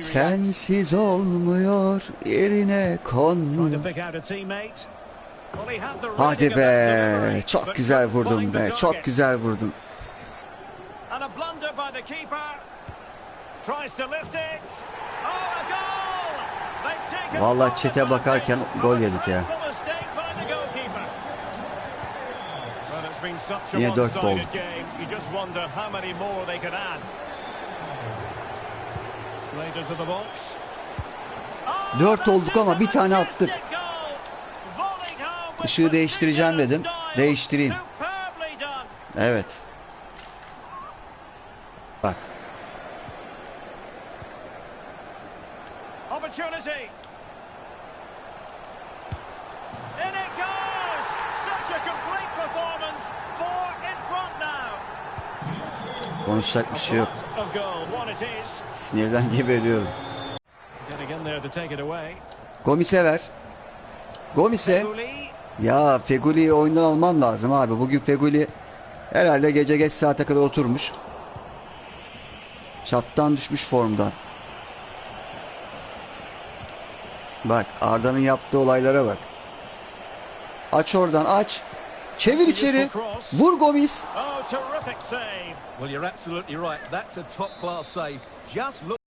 Sensiz olmuyor, yerine konmuyor. Hadi be, çok güzel vurdum be, çok güzel vurdum. Oh, Vallahi çete bakarken gol yedik ya. dreadful mistake by Dört olduk ama bir tane attık. Işığı değiştireceğim dedim. Değiştireyim. Evet. Bak. Opportunity. Konuşacak bir şey yok. Sinirden geberiyorum. Gomis'e ver. Gomis'e. Ya Feguli'yi oyundan alman lazım abi. Bugün Feguli herhalde gece geç saate kadar oturmuş. Çaptan düşmüş formdan. Bak Arda'nın yaptığı olaylara bak. Aç oradan aç. Çevir içeri. Vur Gomis. Terrific save. Well, you're absolutely right. That's a top class save. Just look.